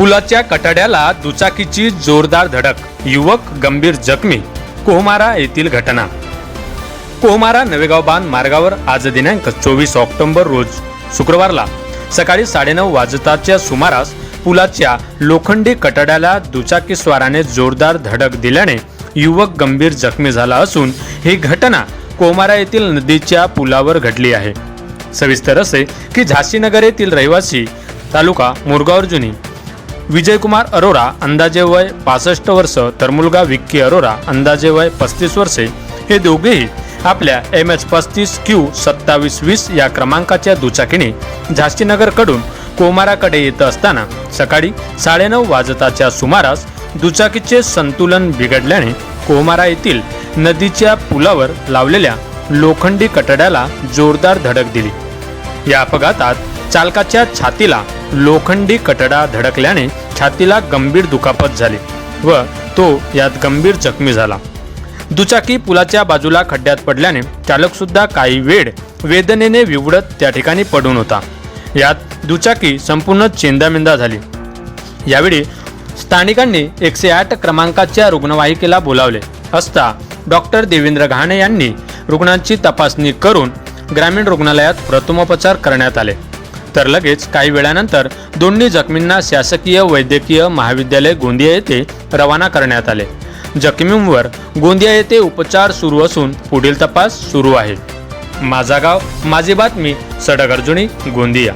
पुलाच्या कटाड्याला दुचाकीची जोरदार धडक. युवक गंभीर जखमी. कोहमारा येथील घटना. कोहमारा नवेगाव बांध मार्गावर आज दिनांक चोवीस ऑक्टोबर रोज शुक्रवारला सकाळी साडेनऊ वाजताच्या सुमारास पुलाच्या लोखंडी कटाड्याला दुचाकी स्वाराने जोरदार धडक दिल्याने युवक गंभीर जखमी झाला असून ही घटना कोमारा येथील नदीच्या पुलावर घडली आहे. सविस्तर असे की झाशीनगर येथील रहिवासी तालुका मुरगाव विजयकुमार अरोरा अंदाजे वय पासष्ट वर्ष तर मुलगा विक्की अरोरा अंदाजे वय पस्तीस वर्षे. हे दोघेही आपल्या एम एच पस्तीस क्यू सत्तावीस वीस या क्रमांकाच्या दुचाकीने झाशीनगरकडून कोमाराकडे येत असताना सकाळी साडेनऊ वाजताच्या सुमारास दुचाकीचे संतुलन बिघडल्याने कोमारा येथील नदीच्या पुलावर लावलेल्या लोखंडी कटड्याला जोरदार धडक दिली. या अपघातात चालकाच्या छातीला लोखंडी कटडा धडकल्याने छातीला गंभीर दुखापत झाली व तो यात गंभीर जखमी झाला. दुचाकी पुलाच्या बाजूला खड्ड्यात पडल्याने चालकसुद्धा काही वेळ वेदनेने विवडत त्या ठिकाणी पडून होता. यात दुचाकी संपूर्ण चेंदामेंदा झाली. यावेळी स्थानिकांनी एकशे आठ क्रमांकाच्या रुग्णवाहिकेला बोलावले. असता डॉक्टर देवेंद्र घाणे यांनी रुग्णांची तपासणी करून ग्रामीण रुग्णालयात प्रथमोपचार करण्यात आले. तर लगेच काही वेळानंतर दोन्ही जखमींना शासकीय वैद्यकीय महाविद्यालय गोंदिया येथे रवाना करण्यात आले. जखमींवर गोंदिया येथे उपचार सुरू असून पुढील तपास सुरू आहे. माझा गाव माझी बातमी सडक अर्जुनी गोंदिया.